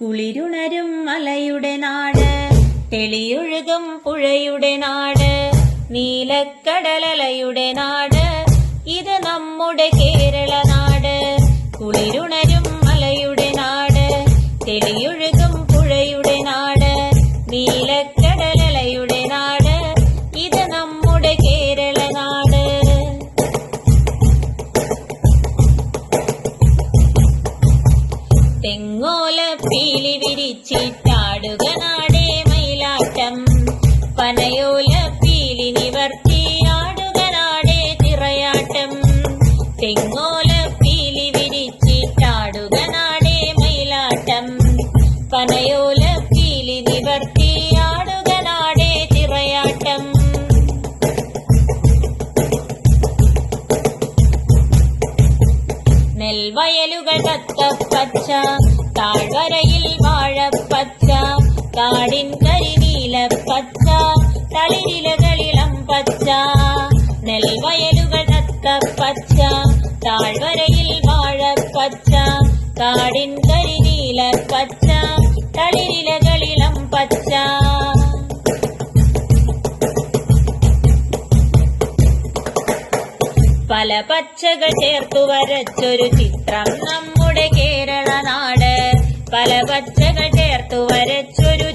കുളിരുണരും മലയുടെ നാട് തെളിയൊഴുകും പുഴയുടെ നാട് നീലക്കടലയുടെ നാട്. ഇത് നമ്മുടെ കേരള നാട്. കുളിരുണരും മലയുടെ നാട് തെളിയൊഴുകും തെങ്ങോല പീലി വിരിച്ചിട്ടാടുക നാടേ മയിലാട്ടം. പനയോല പീലി നിവർത്തിയാടുക നാടേ തിറയാട്ടം. തെങ്ങോല நெல் வயலுகள் கத்த பச்சா தாழ்வரையில் வாழ பச்சா காடின் கரிநீல பச்சா தளிரிலகளிளம் பச்சா நெல் வயலுகள் கத்த பச்சா தாழ்வரையில் வாழ பச்சா காடின் கரிநீல பச்சா தளிரி പല പച്ചകൾ ചേർത്തു വരച്ചൊരു ചിത്രം നമ്മുടെ കേരള നാട്. പല പച്ചകൾ ചേർത്തു വരച്ചൊരു